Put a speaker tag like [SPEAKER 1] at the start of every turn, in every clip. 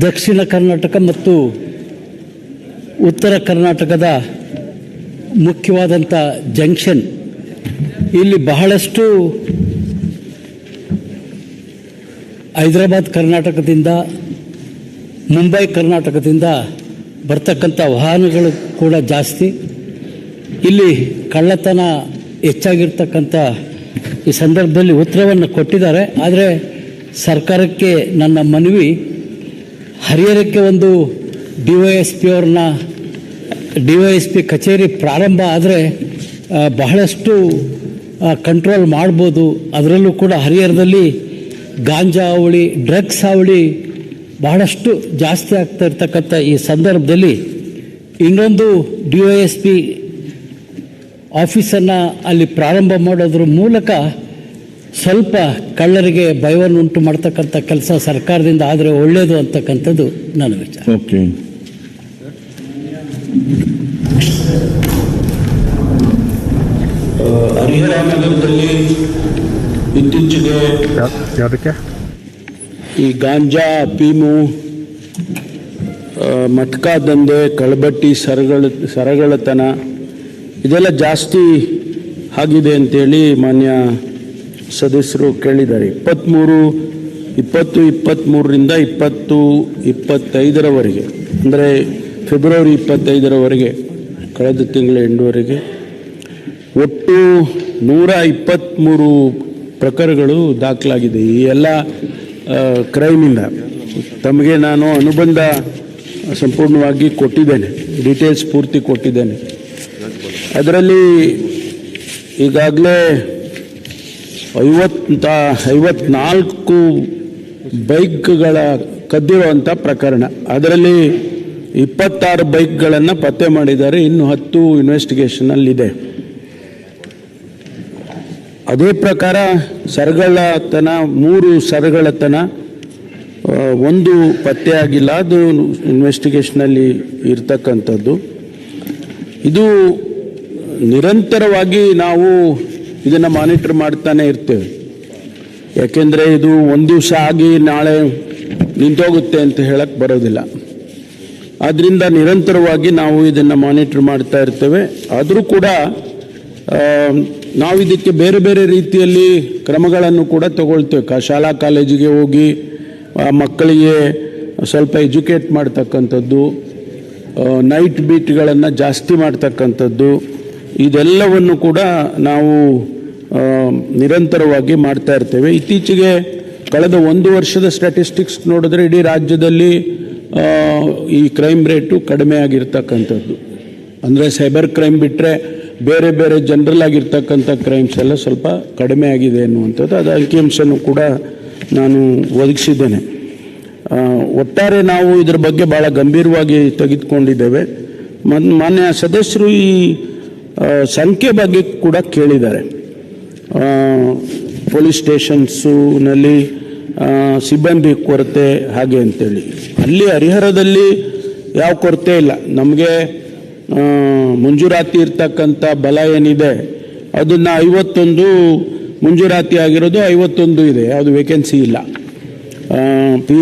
[SPEAKER 1] ದಕ್ಷಿಣ ಕರ್ನಾಟಕ ಮತ್ತು ಉತ್ತರ ಕರ್ನಾಟಕದ ಮುಖ್ಯವಾದಂಥ ಜಂಕ್ಷನ್ ಇಲ್ಲಿ ಬಹಳಷ್ಟು ಹೈದರಾಬಾದ್ ಕರ್ನಾಟಕದಿಂದ ಮುಂಬೈ, ಕರ್ನಾಟಕದಿಂದ ಬರ್ತಕ್ಕಂಥ ವಾಹನಗಳು ಕೂಡ ಜಾಸ್ತಿ. ಇಲ್ಲಿ ಕಳ್ಳತನ ಹೆಚ್ಚಾಗಿರ್ತಕ್ಕಂಥ ಈ ಸಂದರ್ಭದಲ್ಲಿ ಉತ್ತರವನ್ನು ಕೊಟ್ಟಿದ್ದಾರೆ. ಆದರೆ ಸರ್ಕಾರಕ್ಕೆ ನನ್ನ ಮನವಿ, ಹರಿಹರಕ್ಕೆ ಒಂದು ಡಿ ವೈ ಎಸ್ ಪಿ ಅವ್ರನ್ನ, ಡಿ ವೈ ಎಸ್ ಪಿ ಕಚೇರಿ ಪ್ರಾರಂಭ ಆದರೆ ಬಹಳಷ್ಟು ಕಂಟ್ರೋಲ್ ಮಾಡ್ಬೋದು. ಅದರಲ್ಲೂ ಕೂಡ ಹರಿಹರದಲ್ಲಿ ಗಾಂಜಾ ಅವಳಿ, ಡ್ರಗ್ಸ್ ಹಾವಳಿ ಬಹಳಷ್ಟು ಜಾಸ್ತಿ ಆಗ್ತಾ ಇರ್ತಕ್ಕಂಥ ಈ ಸಂದರ್ಭದಲ್ಲಿ ಇನ್ನೊಂದು ಡಿ ಒ ಎಸ್ ಪಿ ಆಫೀಸನ್ನು ಅಲ್ಲಿ ಪ್ರಾರಂಭ ಮಾಡೋದ್ರ ಮೂಲಕ ಸ್ವಲ್ಪ ಕಳ್ಳರಿಗೆ ಭಯವನ್ನು ಉಂಟು ಮಾಡ್ತಕ್ಕಂಥ ಕೆಲಸ ಸರ್ಕಾರದಿಂದ ಆದರೆ ಒಳ್ಳೆಯದು ಅಂತಕ್ಕಂಥದ್ದು ನನ್ನ ವಿಚಾರ.
[SPEAKER 2] ಓಕೆ.
[SPEAKER 3] ಹರಿಹರ ನಗರದಲ್ಲಿ ಇತ್ತೀಚೆಗೆ
[SPEAKER 4] ಯಾವುದಕ್ಕೆ?
[SPEAKER 3] ಈ ಗಾಂಜಾ ಆ, ಮಟ್ಕಾ ದಂಧೆ ಕಳಬಟ್ಟಿ ಸರಗಳ ಸರಗಳತನ ಇದೆಲ್ಲ ಜಾಸ್ತಿ ಆಗಿದೆ ಅಂತೇಳಿ ಮಾನ್ಯ ಸದಸ್ಯರು ಕೇಳಿದ್ದಾರೆ. ಇಪ್ಪತ್ತ್ಮೂರು ಇಪ್ಪತ್ತು ಇಪ್ಪತ್ತ್ಮೂರರಿಂದ ಇಪ್ಪತ್ತು ಇಪ್ಪತ್ತೈದರವರೆಗೆ ಅಂದರೆ ಫೆಬ್ರವರಿ ಇಪ್ಪತ್ತೈದರವರೆಗೆ ಕಳೆದ ತಿಂಗಳ ಎಂಟುವರೆಗೆ ಒಟ್ಟು ನೂರ ಇಪ್ಪತ್ತ್ಮೂರು ಪ್ರಕರಣಗಳು ದಾಖಲಾಗಿದೆ. ಈ ಎಲ್ಲ ಕ್ರೈಮಿಂದ ತಮಗೆ ನಾನು ಅನುಬಂಧ ಸಂಪೂರ್ಣವಾಗಿ ಕೊಟ್ಟಿದ್ದೇನೆ ಡೀಟೇಲ್ಸ್ ಪೂರ್ತಿ ಕೊಟ್ಟಿದ್ದೇನೆ. ಅದರಲ್ಲಿ ಈಗಾಗಲೇ ಐವತ್ತ, ಐವತ್ನಾಲ್ಕು ಬೈಕ್ಗಳ ಕದ್ದಿರುವಂಥ ಪ್ರಕರಣ. ಅದರಲ್ಲಿ ಇಪ್ಪತ್ತಾರು ಬೈಕ್ಗಳನ್ನು ಪತ್ತೆ ಮಾಡಿದ್ದಾರೆ. ಇನ್ನು ಹತ್ತು ಇನ್ವೆಸ್ಟಿಗೇಷನಲ್ಲಿದೆ ಅದೇ ಪ್ರಕಾರ ಸರಗಳತನ, ಮೂರು ಸರಗಳತನ ಒಂದು ಪತ್ತೆಯಾಗಿಲ್ಲ. ಅದು ಇನ್ವೆಸ್ಟಿಗೇಷನಲ್ಲಿ ಇರ್ತಕ್ಕಂಥದ್ದು. ಇದು ನಿರಂತರವಾಗಿ ನಾವು ಇದನ್ನು ಮಾನಿಟರ್ ಮಾಡ್ತಾನೆ ಇರ್ತೇವೆ. ಯಾಕೆಂದರೆ ಇದು ಒಂದು ದಿವಸ ಆಗಿ ನಾಳೆ ನಿಂತೋಗುತ್ತೆ ಅಂತ ಹೇಳಕ್ಕೆ ಬರೋದಿಲ್ಲ. ಆದ್ದರಿಂದ ನಿರಂತರವಾಗಿ ನಾವು ಇದನ್ನು ಮಾನಿಟರ್ ಮಾಡ್ತಾ ಇರ್ತೇವೆ. ಆದರೂ ಕೂಡ ನಾವು ಇದಕ್ಕೆ ಬೇರೆ ಬೇರೆ ರೀತಿಯಲ್ಲಿ ಕ್ರಮಗಳನ್ನು ಕೂಡ ತಗೊಳ್ತೇವೆ. ಕ, ಶಾಲಾ ಕಾಲೇಜಿಗೆ ಹೋಗಿ ಮಕ್ಕಳಿಗೆ ಸ್ವಲ್ಪ ಎಜುಕೇಟ್ ಮಾಡ್ತಕ್ಕಂಥದ್ದು ನೈಟ್ ಬೀಟ್ಗಳನ್ನು ಜಾಸ್ತಿ ಮಾಡ್ತಕ್ಕಂಥದ್ದು, ಇದೆಲ್ಲವನ್ನು ಕೂಡ ನಾವು ನಿರಂತರವಾಗಿ ಮಾಡ್ತಾ ಇರ್ತೇವೆ. ಇತ್ತೀಚೆಗೆ ಕಳೆದ ಒಂದು ವರ್ಷದ ಸ್ಟ್ಯಾಟಿಸ್ಟಿಕ್ಸ್ ನೋಡಿದ್ರೆ ಇಡೀ ರಾಜ್ಯದಲ್ಲಿ ಈ ಕ್ರೈಮ್ ರೇಟು ಕಡಿಮೆ ಆಗಿರ್ತಕ್ಕಂಥದ್ದು. ಅಂದರೆ ಸೈಬರ್ ಕ್ರೈಮ್ ಬಿಟ್ಟರೆ ಬೇರೆ ಬೇರೆ ಜನರಲ್ ಆಗಿರ್ತಕ್ಕಂಥ ಕ್ರೈಮ್ಸ್ ಎಲ್ಲ ಸ್ವಲ್ಪ ಕಡಿಮೆ ಆಗಿದೆ ಅನ್ನುವಂಥದ್ದು. ಅದು ಅಂಕಿಅಂಶನೂ ಕೂಡ ನಾನು ಒದಗಿಸಿದ್ದೇನೆ. ಒಟ್ಟಾರೆ ನಾವು ಇದರ ಬಗ್ಗೆ ಭಾಳ ಗಂಭೀರವಾಗಿ ತೆಗೆದುಕೊಂಡಿದ್ದೇವೆ. ಮನ್ ಮಾನ್ಯ ಸದಸ್ಯರು ಈ ಸಂಖ್ಯೆ ಬಗ್ಗೆ ಕೂಡ ಕೇಳಿದ್ದಾರೆ. ಪೊಲೀಸ್ ಸ್ಟೇಷನ್ಸುನಲ್ಲಿ ಸಿಬ್ಬಂದಿ ಕೊರತೆ ಹಾಗೆ ಅಂತೇಳಿ. ಅಲ್ಲಿ ಹರಿಹರದಲ್ಲಿ ಯಾವ ಕೊರತೆ ಇಲ್ಲ. ನಮಗೆ ಮಂಜೂರಾತಿ ಇರ್ತಕ್ಕಂಥ ಬಲ ಏನಿದೆ ಅದನ್ನು ಐವತ್ತೊಂದು ಮಂಜೂರಾತಿ ಆಗಿರೋದು ಐವತ್ತೊಂದು ಇದೆ, ಅದು ವೇಕೆನ್ಸಿ ಇಲ್ಲ. ಪಿ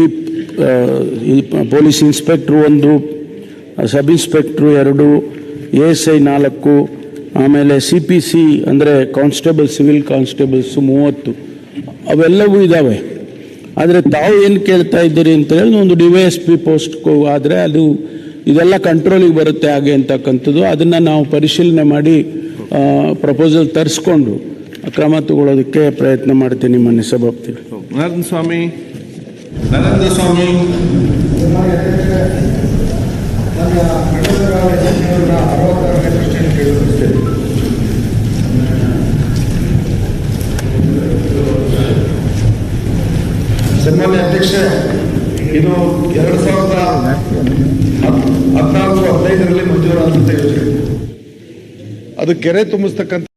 [SPEAKER 3] ಪೊಲೀಸ್ ಇನ್ಸ್ಪೆಕ್ಟ್ರು ಒಂದು ಸಬ್ ಇನ್ಸ್ಪೆಕ್ಟ್ರು ಎರಡು ಎ ಎಸ್ ಐ ನಾಲ್ಕು, ಆಮೇಲೆ ಸಿ ಪಿ ಸಿ ಅಂದರೆ ಕಾನ್ಸ್ಟೇಬಲ್ ಸಿವಿಲ್ ಕಾನ್ಸ್ಟೇಬಲ್ಸು ಮೂವತ್ತು, ಅವೆಲ್ಲವೂ ಇದ್ದಾವೆ ಆದರೆ ತಾವು ಏನು ಕೇಳ್ತಾ ಇದ್ದೀರಿ ಅಂತ ಹೇಳಿ ಒಂದು D Y S P post ಆದರೆ ಅದು ಇದೆಲ್ಲ ಕಂಟ್ರೋಲಿಗೆ ಬರುತ್ತೆ ಹಾಗೆ ಅಂತಕ್ಕಂಥದ್ದು. ಅದನ್ನು ನಾವು ಪರಿಶೀಲನೆ ಮಾಡಿ ಪ್ರಪೋಸಲ್ ತರಿಸ್ಕೊಂಡು ಕ್ರಮ ತಗೊಳ್ಳೋದಕ್ಕೆ ಪ್ರಯತ್ನ ಮಾಡ್ತೀನಿ ಮೊನ್ನೆ ಸಭಾಪತಿ
[SPEAKER 4] ನರೇಂದ್ರ ಸ್ವಾಮಿ
[SPEAKER 3] ನರೇಂದ್ರ ಸ್ವಾಮಿ
[SPEAKER 5] ಸನ್ಮಾನ್ಯ ಅಧ್ಯಕ್ಷ ಇದು ಎರಡು ಸಾವಿರದ ಹದಿನಾಲ್ಕು ಹದಿನೈದರಲ್ಲಿ ಮಂಜೂರಾದಂಥ ಯೋಜನೆ. ಅದು ಕೆರೆ ತುಂಬಿಸ್ತಕ್ಕಂಥ